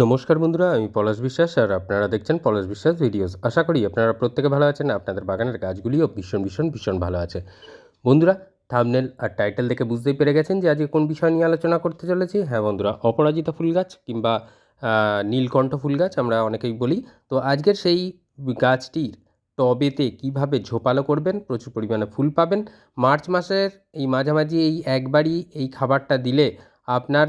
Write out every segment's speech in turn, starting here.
নমস্কার বন্ধুরা, আমি পলাশ বিশ্বাস আর আপনারা দেখছেন পলাশ বিশ্বাস ভিডিওস। আশা করি আপনারা প্রত্যেকে ভালো আছেন, আপনাদের বাগানের গাছগুলিও ভীষণ ভীষণ ভীষণ ভালো আছে। বন্ধুরা, থামনেল আর টাইটেল দেখে বুঝতেই পেরে গেছেন যে আজকে কোন বিষয় নিয়ে আলোচনা করতে চলেছি। হ্যাঁ বন্ধুরা, অপরাজিতা ফুল গাছ কিংবা নীলকণ্ঠ ফুল গাছ আমরা অনেকেই বলি। তো আজকের সেই গাছটির টবেতে কীভাবে ঝোপালো করবেন, প্রচুর পরিমাণে ফুল পাবেন, মার্চ মাসের এই মাঝামাঝি এই একবারই এই খাবারটা দিলে আপনার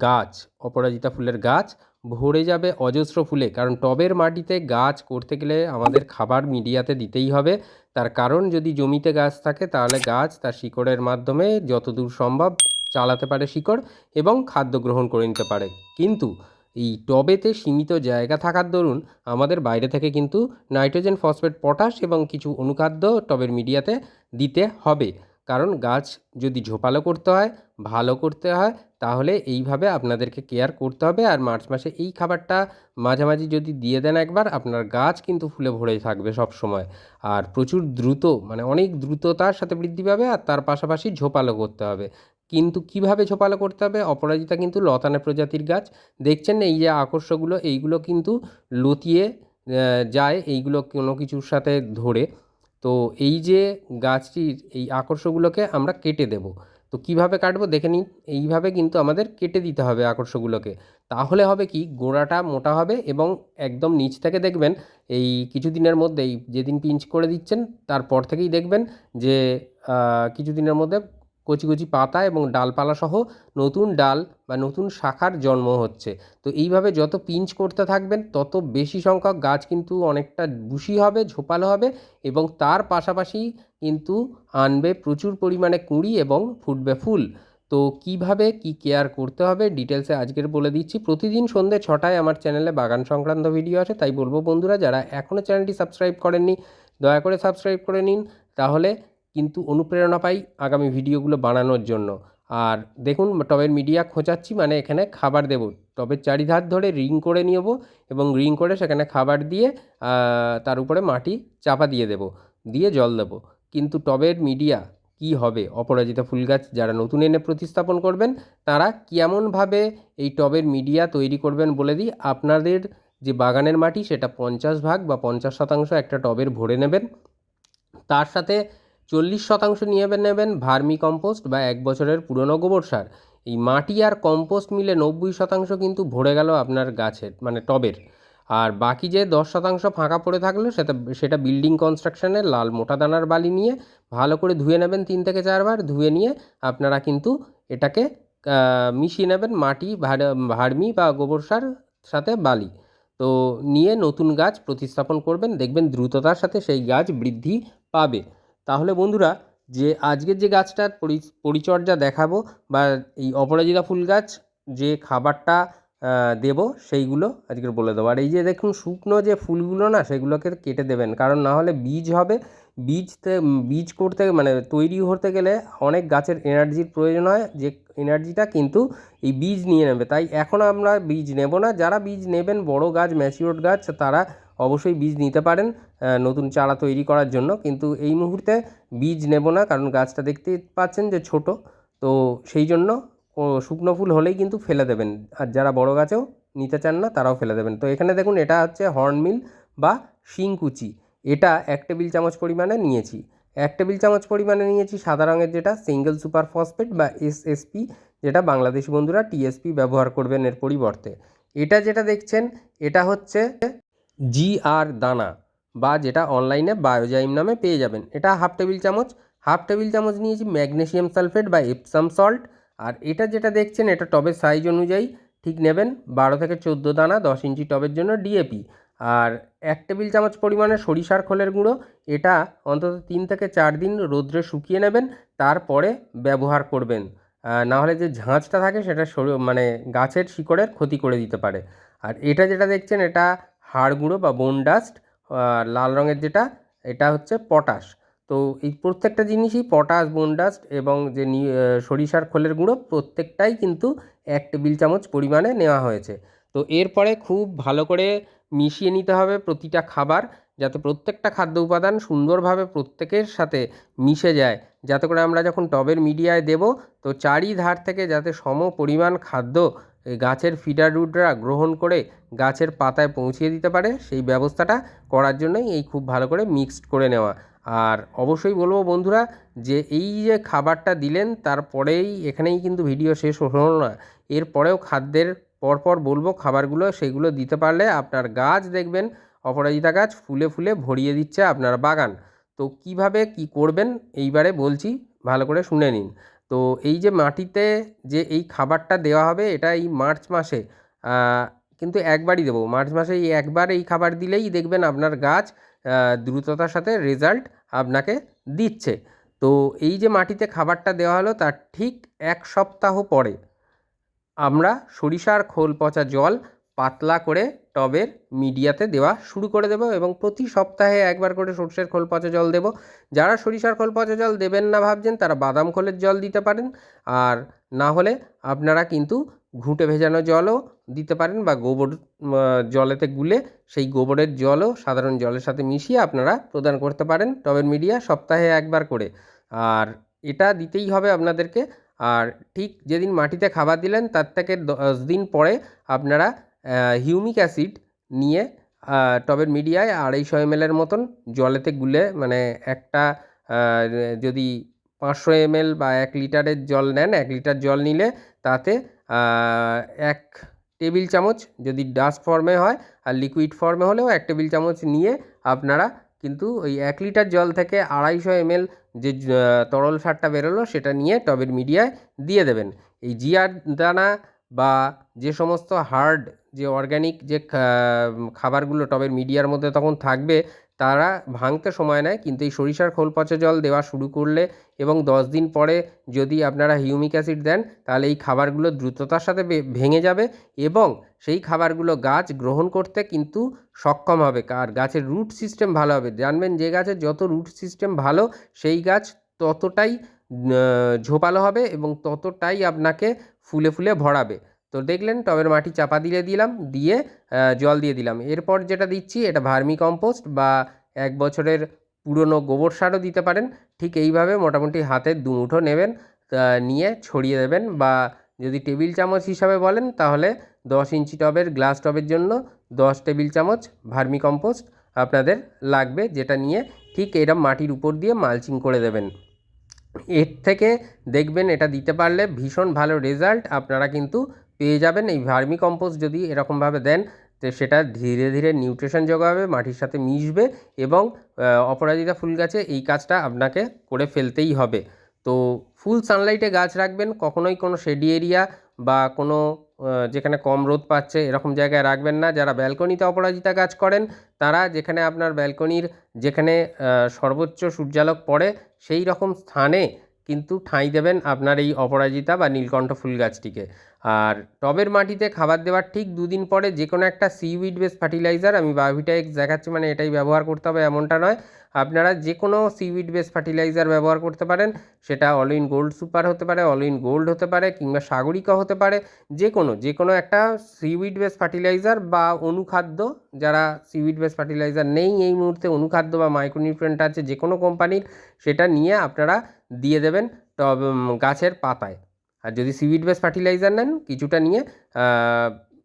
গাছ, অপরাজিতা ফুলের গাছ, ভরে যাবে অজস্র ফুলে। কারণ টবের মাটিতে গাছ করতে গেলে আমাদের খাবার মিডিয়াতে দিতেই হবে। তার কারণ যদি জমিতে গাছ থাকে, তাহলে গাছ তার শিকড়ের মাধ্যমে যতদূর সম্ভব চালাতে পারে শিকড় এবং খাদ্য গ্রহণ করে নিতে পারে। কিন্তু এই টবেতে সীমিত জায়গা থাকার দরুন আমাদের বাইরে থেকে কিন্তু নাইট্রোজেন, ফসফেট, পটাশ এবং কিছু অনুখাদ্য টবের মিডিয়াতে দিতে হবে। কারণ গাছ যদি ঝোপালো করতে হয়, ভালো করতে হয়, তাহলে এইভাবে আপনাদেরকে কেয়ার করতে হবে। আর মার্চ মাসে এই খাবারটা মাঝামাঝি যদি দিয়ে দেন একবার, আপনার গাছ কিন্তু ফুলে ভরে থাকবে সব সময় আর প্রচুর দ্রুত মানে অনেক দ্রুততার সাথে বৃদ্ধি পাবে আর তার পাশাপাশি ঝোপালো করতে হবে। কিন্তু কীভাবে ঝোপালো করতে হবে? অপরাজিতা কিন্তু লতানে প্রজাতির গাছ। দেখছেন এই যে আকর্ষগুলো, এইগুলো কিন্তু লতিয়ে যায়, এইগুলো কোনো কিছুর সাথে ধরে। তো এই যে গাছটির এই আকর্ষগুলোকে আমরা কেটে দেব। তো কীভাবে কাটবো দেখে নিন। এইভাবে কিন্তু আমাদের কেটে দিতে হবে আকর্ষগুলোকে। তাহলে হবে কি, গোড়াটা মোটা হবে এবং একদম নিচ থেকে দেখবেন এই কিছুদিনের মধ্যেই, যেদিন পিঞ্চ করে দিচ্ছেন, তারপর থেকেই দেখবেন যে কিছু কিছুদিনের মধ্যে কচি কচি পাতা এবং ডালপালা সহ নতুন ডাল বা নতুন শাখার জন্ম হচ্ছে। তো এইভাবে যত পিঞ্চ করতে থাকবেন, তত বেশি সংখ্যক গাছ কিন্তু অনেকটা বুশি হবে, ঝোপালো হবে এবং তার পাশাপাশি কিন্তু আনবে প্রচুর পরিমাণে কুঁড়ি এবং ফুটবে ফুল। তো কীভাবে কি কেয়ার করতে হবে ডিটেলসে আজকের বলে দিচ্ছি। প্রতিদিন সন্ধ্যে ছটায় আমার চ্যানেলে বাগান সংক্রান্ত ভিডিও আছে, তাই বলব বন্ধুরা, যারা এখনও চ্যানেলটি সাবস্ক্রাইব করেননি, দয়া করে সাবস্ক্রাইব করে নিন। তাহলে কিন্তু অনুপ্রেরণা পাই আগামী ভিডিওগুলো বানানোর জন্য। আর দেখুন, টবের মিডিয়া খোঁচাচ্ছি মানে এখানে খাবার দেবো। টবের চারিধার ধরে রিং করে নেব এবং রিং করে সেখানে খাবার দিয়ে তার উপরে মাটি চাপা দিয়ে দেবো, দিয়ে জল দেবো। কিন্তু টবের মিডিয়া কি হবে? অপরাজিতা ফুল গাছ যারা নতুন এনে প্রতিস্থাপন করবেন, তারা কেমনভাবে এই টবের মিডিয়া তৈরি করবেন বলে দিই, আপনাদের যে বাগানের মাটি, সেটা পঞ্চাশ ভাগ বা পঞ্চাশ শতাংশ একটা টবের ভরে নেবেন। তার সাথে চল্লিশ শতাংশ নিয়ে নেবেন ভার্মি কম্পোস্ট বা এক বছরের পুরনো গোবর সার। এই মাটি আর কম্পোস্ট মিলে নব্বই শতাংশ কিন্তু ভরে গেল আপনার গাছের মানে টবের। আর বাকি যে দশ শতাংশ ফাঁকা পড়ে থাকল, সেটা সেটা বিল্ডিং কনস্ট্রাকশনের লাল মোটা দানার বালি নিয়ে ভালো করে ধুয়ে নেবেন তিন থেকে চারবার, ধুয়ে নিয়ে আপনারা কিন্তু এটাকে মিশিয়ে নেবেন মাটি, ভার- ভার্মি বা গোবর সার সাথে বালি। তো নিয়ে নতুন গাছ প্রতিস্থাপন করবেন, দেখবেন দ্রুততার সাথে সেই গাছ বৃদ্ধি পাবে। তাহলে বন্ধুরা, যে আজকের যে গাছটার পরিচর্যা দেখাবো বা এই অপরাজিতা ফুল গাছ যে খাবারটা দেবো সেইগুলো আজকের বলে দেবো। আর এই যে দেখুন শুকনো যে ফুলগুলো না, সেগুলোকে কেটে দেবেন। কারণ না হলে বীজ হবে। বীজতে, বীজ করতে মানে তৈরি হতে গেলে অনেক গাছের এনার্জির প্রয়োজন হয়। যে এনার্জিটা কিন্তু এই বীজ নিয়ে নেবে। তাই এখন আমরা বীজ নেব না। যারা বীজ নেবেন, বড় গাছ ম্যাচিওর গাছ, তারা অবশ্যই বীজ নিতে পারেন নতুন চারা তৈরি করার জন্য। কিন্তু এই মুহূর্তে বীজ নেব না, কারণ গাছটা দেখতেই পাচ্ছেন যে ছোট। তো সেই জন্য শুকনো ফুল হলেই কিন্তু ফেলে দেবেন। আর যারা বড় গাছেও নিতে চান না, তারাও ফেলে দেবেন। তো এখানে দেখুন, এটা হচ্ছে হর্নমিল বা শিংকুচি। এটা এক টেবিল চামচ পরিমাণে নিয়েছি। এক টেবিল চামচ পরিমাণে নিয়েছি সাদা রঙের যেটা, সিঙ্গেল সুপার ফসফেট বা এসএসপি যেটা বাংলাদেশি বন্ধুরা টিএসপি ব্যবহার করবেন এর পরিবর্তে। এটা যেটা দেখছেন, এটা হচ্ছে জি আর দানা বা যেটা অনলাইনে বায়োজাইম নামে পেয়ে যাবেন। এটা হাফ টেবিল চামচ। হাফ টেবিল চামচ নিয়েছি ম্যাগনেসিয়াম সালফেট বা এপসাম সল্ট আর এটা যেটা দেখছেন, এটা টবের সাইজ অনুযায়ী। ঠিক নেবেন, বারো থেকে চোদ্দ দানা, দশ ইঞ্চি টবের জন্য ডিএপি আর এক টেবিল চামচ পরিমাণে সরিষার খোলের গুঁড়ো। এটা অন্তত তিন থেকে চার দিন রোদ্রে শুকিয়ে নেবেন, তারপরে ব্যবহার করবেন। না হলে যে ঝাঁঝটা থাকে, সেটা মানে গাছের শিকড়ের ক্ষতি করে দিতে পারে। আর এটা যেটা দেখছেন, এটা হাড় গুঁড়ো বা বোন ডাস্ট লাল রঙের যেটা, এটা হচ্ছে পটাশ তো এই প্রত্যেকটা জিনিসই পটাশ বোন ডাস্ট এবং যে সরিষার খোলের গুঁড়ো প্রত্যেকটাই কিন্তু এক টেবিল চামচ পরিমাণে নেওয়া হয়েছে। তো এরপরে খুব ভালো করে মিশিয়ে নিতে হবে প্রতিটা খাবার যাতে প্রত্যেকটা খাদ্য উপাদান সুন্দরভাবে প্রত্যেকের সাথে মিশে যায়। যাতে করে আমরা যখন টবের মিডিয়ায় দেব, তো চারিধার থেকে যাতে সম পরিমাণ খাদ্য গাছের ফিডার রুটরা গ্রহণ করে গাছের পাতায় পৌঁছিয়ে দিতে পারে, সেই ব্যবস্থাটা করার জন্যই এই খুব ভালো করে মিক্সড করে নেওয়া। আর অবশ্যই বলব বন্ধুরা যে এই যে খাবারটা দিলেন, তারপরেই এখানেই কিন্তু ভিডিও শেষ হলো না। এরপরেও খাদ্যের পরপর বলব খাবারগুলো, সেগুলো দিতে পারলে আপনার গাছ দেখবেন, অপরাজিতা গাছ ফুলে ফুলে ভরিয়ে দিচ্ছে আপনার বাগান। তো কীভাবে কি করবেন, এইবারে বলছি, ভালো করে শুনে নিন। তো এই যে মাটিতে যে এই খাবারটা দেওয়া হবে, এটা এই মার্চ মাসে কিন্তু একবারই দেবো। মার্চ মাসে এই একবার এই খাবার দিলেই দেখবেন আপনার গাছ দ্রুততার সাথে রেজাল্ট আপনাকে দিচ্ছে। তো এই যে মাটিতে খাবারটা দেওয়া হলো, তার ঠিক এক সপ্তাহ পরে আমরা সরিষার খোল পচা জল পাতলা করে টবের মিডিয়াতে দেওয়া শুরু করে দেবো এবং প্রতি সপ্তাহে একবার করে সর্ষের খোল পচা জল দেবো। যারা সরিষার খোল পচা জল দেবেন না ভাবছেন, তারা বাদাম খোলের জল দিতে পারেন। আর না হলে আপনারা কিন্তু ঘুঁটে ভেজানো জলও দিতে পারেন বা গোবর জলেতে গুলে সেই গোবরের জলও সাধারণ জলের সাথে মিশিয়ে আপনারা প্রদান করতে পারেন টবের মিডিয়া সপ্তাহে একবার করে। আর এটা দিতেই হবে আপনাদেরকে। আর ঠিক যেদিন মাটিতে খাবার দিলেন, তার থেকে দশ দিন পরে আপনারা হিউমিক অ্যাসিড নিয়ে টবের মিডিয়ায় আড়াইশো এম এমএলের মতন জলেতে গুলে মানে একটা যদি পাঁচশো এমএল বা এক লিটারের জল নেন, এক লিটার জল নিলে তাতে এক টেবিল চামচ যদি ডাস্ট ফর্মে হয় আর লিকুইড ফর্মে হলেও এক টেবিল চামচ নিয়ে আপনারা কিন্তু ওই এক লিটার জল থেকে আড়াইশো এমএল যে তরল সারটা বেরোলো সেটা নিয়ে টবের মিডিয়ায় দিয়ে দেবেন। এই জিয়ার দানা বা যে সমস্ত হার্ড যে অর্গ্যানিক যে খাবারগুলো টবের মিডিয়ার মধ্যে তখন থাকবে, তারা ভাঙতে সময় নেয়। কিন্তু এই সরিষার খোল পচা জল দেওয়া শুরু করলে এবং দশ দিন পরে যদি আপনারা হিউমিক অ্যাসিড দেন, তাহলে এই খাবারগুলো দ্রুততার সাথে ভেঙে যাবে এবং সেই খাবারগুলো গাছ গ্রহণ করতে কিন্তু সক্ষম হবে। আর গাছের রুট সিস্টেম ভালো হবে। জানবেন যে গাছের যত রুট সিস্টেম ভালো, সেই গাছ ততটাই ঝোপালো হবে এবং ততটাই আপনাকে ফুলে ফুলে ভরাবে। তো দেখলেন টবের মাটি চাপা দিয়ে দিলাম, দিয়ে জল দিয়ে দিলাম। এরপর যেটা দিচ্ছি, এটা ভার্মি কম্পোস্ট বা এক বছরের পুরনো গোবর সারও দিতে পারেন। ঠিক এইভাবে মোটামুটি হাতের দুমুঠো নেবেন নিয়ে ছড়িয়ে দেবেন বা যদি টেবিল চামচ হিসাবে বলেন তাহলে দশ ইঞ্চি টবের, গ্লাস টবের জন্য দশ টেবিল চামচ ভার্মি কম্পোস্ট আপনাদের লাগবে, যেটা নিয়ে ঠিক এরম মাটির উপর দিয়ে মালচিং করে দেবেন। এর থেকে দেখবেন এটা দিতে পারলে ভীষণ ভালো রেজাল্ট। আপনারা কিন্তু পেয়ে যাবেন। এই ভার্মি কম্পোস্ট যদি এরকমভাবে দেন, তো সেটা ধীরে ধীরে নিউট্রিশন যোগাবে, মাটির সাথে মিশবে এবং অপরাজিতা ফুল গাছে এই কাজটা আপনাকে করে ফেলতেই হবে। তো ফুল সানলাইটে গাছ রাখবেন, কখনোই কোনো শেডি এরিয়া বা কোনো যেখানে কম রোদ পাচ্ছে এরকম জায়গায় রাখবেন না। যারা ব্যালকনিতে অপরাজিতা গাছ করেন, তারা যেখানে আপনার ব্যালকনির যেখানে সর্বোচ্চ সূর্যালোক পড়ে সেই রকম স্থানে কিন্তু ঠাঁই দেবেন আপনার এই অপরাজিতা বা নীলকণ্ঠ ফুল গাছটিকে। আর টবের মাটিতে খাবার দেওয়ার ঠিক দুদিন পরে যে কোনো একটা সিউইড বেস ফার্টিলাইজার আমি বায়োভিটা এক্স দেখাচ্ছি মানে এটাই ব্যবহার করতে হবে এমনটা নয়। আপনারা যে কোনো সিউইড বেস ফার্টিলাইজার ব্যবহার করতে পারেন, সেটা অল ইন গোল্ড সুপার হতে পারে অল ইন গোল্ড হতে পারে, কিংবা সাগরিকা হতে পারে যে কোনো যে কোনো একটা সিউইড বেস ফার্টিলাইজার বা অনুখাদ্য, যারা সিউইড বেস ফার্টিলাইজার নেই এই মুহূর্তে, অনুখাদ্য বা মাইক্রোনিউট্রেন্ট আছে যে কোনো কোম্পানির সেটা নিয়ে আপনারা দিয়ে দেবেন টব গাছের পাতায়। আর যদি সিভিড বেস ফার্টিলাইজার নেন, কিছুটা নিয়ে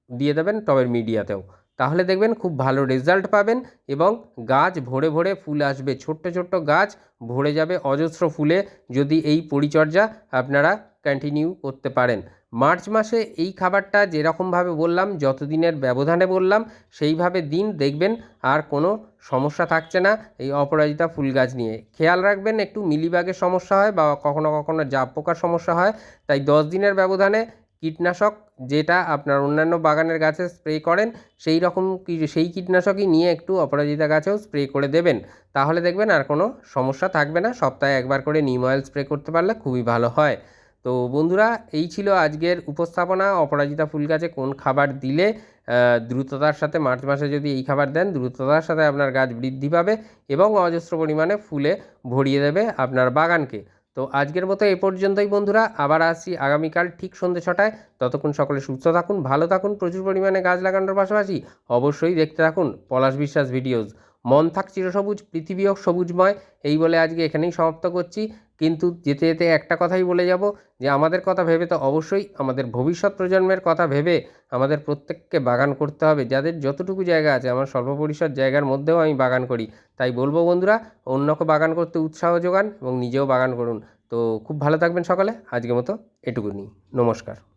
দিয়ে দেবেন টবের মিডিয়াতেও। তাহলে দেখবেন খুব ভালো রেজাল্ট পাবেন এবং গাছ ভরে ভরে ফুল আসবে। ছোট্ট ছোট্ট গাছ ভরে যাবে অজস্র ফুলে। যদি এই পরিচর্যা আপনারা কন্টিনিউ করতে পারেন। মার্চ মাসে এই খাবারটা যেরকমভাবে বললাম, যতদিনের ব্যবধানে বললাম, সেইভাবে দিন দেখবেন, আর কোনো সমস্যা থাকছে না এই অপরাজিতা ফুল গাছ নিয়ে। খেয়াল রাখবেন, একটু মিলিবাগের সমস্যা হয় বা কখনো কখনো জাপ পোকার সমস্যা হয়, তাই দশ দিনের ব্যবধানে কীটনাশক যেটা আপনার অন্যান্য বাগানের গাছে স্প্রে করেন, সেই রকম সেই কীটনাশকই নিয়ে একটু অপরাজিতা গাছেও স্প্রে করে দেবেন। তাহলে দেখবেন আর কোনো সমস্যা থাকবে না, সপ্তাহে একবার করে নিম অয়েল স্প্রে করতে পারলে খুবই ভালো হয়। তো বন্ধুরা, এই ছিল আজকের উপস্থাপনা। অপরাজিতা ফুল গাছে কোন খাবার দিলে দ্রুততার সাথে, মার্চ মাসে যদি এই খাবার দেন, দ্রুততার সাথে আপনার গাছ বৃদ্ধি পাবে এবং অজস্র পরিমাণে ফুলে ভরিয়ে দেবে আপনার বাগানকে। তো আজকের মতো এ পর্যন্তই বন্ধুরা। আবার আসছি আগামীকাল ঠিক সন্ধ্যে ছটায়। ততক্ষণ সকলে সুস্থ থাকুন, ভালো থাকুন, প্রচুর পরিমাণে গাছ লাগানোর পাশাপাশি অবশ্যই দেখতে থাকুন পলাশ বিশ্বাস ভিডিওস। মন থাক চিরসবুজ, পৃথিবী হোক সবুজময়। এই বলে আজকে এখানেই সমাপ্ত করছি। কিন্তু যেতে যেতে একটা কথাই বলে যাব যে আমাদের কথা ভেবে তো অবশ্যই আমাদের ভবিষ্যৎ প্রজন্মের কথা ভেবে আমাদের প্রত্যেককে বাগান করতে হবে। যাদের যতটুকু জায়গা আছে, আমার সর্বপরিসর পরিসর জায়গার মধ্যেও আমি বাগান করি। তাই বলব বন্ধুরা, অন্যকে বাগান করতে উৎসাহ যোগান এবং নিজেও বাগান করুন। তো খুব ভালো থাকবেন সকালে। আজকের মতো এটুকুনি। নমস্কার।